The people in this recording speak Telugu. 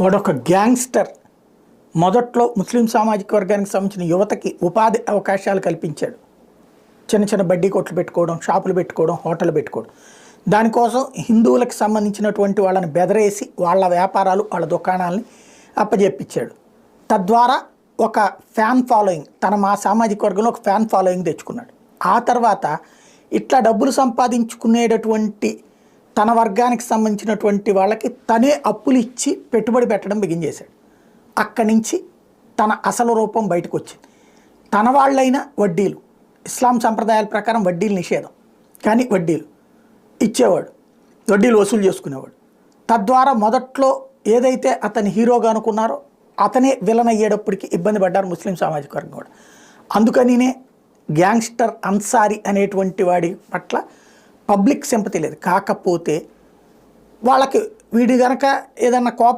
వాడొక గ్యాంగ్స్టర్. మొదట్లో ముస్లిం సామాజిక వర్గానికి సంబంధించిన యువతకి ఉపాధి అవకాశాలు కల్పించాడు. చిన్న చిన్న బడ్డీ కొట్లు పెట్టుకోవడం షాపులు పెట్టుకోవడం హోటల్ పెట్టుకోవడం. దానికోసం హిందువులకు సంబంధించినటువంటి వాళ్ళని బెదరేసి వాళ్ళ వ్యాపారాలు వాళ్ళ దుకాణాలని అప్పజెప్పించాడు. తద్వారా ఒక ఫ్యాన్ ఫాలోయింగ్ తన మా సామాజిక వర్గంలో ఒక ఫ్యాన్ ఫాలోయింగ్ తెచ్చుకున్నాడు. ఆ తర్వాత ఇట్లా డబ్బులు సంపాదించుకునేటటువంటి తన వర్గానికి సంబంధించినటువంటి వాళ్ళకి తనే అప్పులు ఇచ్చి పెట్టుబడి పెట్టడం బిగించేశాడు అక్కడి నుంచి తన అసలు రూపం బయటకు వచ్చింది. తన వాళ్ళైన వడ్డీలు ఇస్లాం సంప్రదాయాల ప్రకారం వడ్డీలు నిషేధం. కానీ వడ్డీలు ఇచ్చేవాడు వడ్డీలు వసూలు చేసుకునేవాడు. తద్వారా మొదట్లో ఏదైతే అతని హీరోగా అనుకున్నారో అతనే విలన్ అయ్యేటప్పటికి ఇబ్బంది పడ్డారు ముస్లిం సామాజిక వర్గం కూడా. అందుకనినే గ్యాంగ్స్టర్ అన్సారీ అనేటువంటి వాడి పట్ల పబ్లిక్ సింపతి లేదు. కాకపోతే వాళ్ళకి వీడి కనుక ఏదన్నా కోపం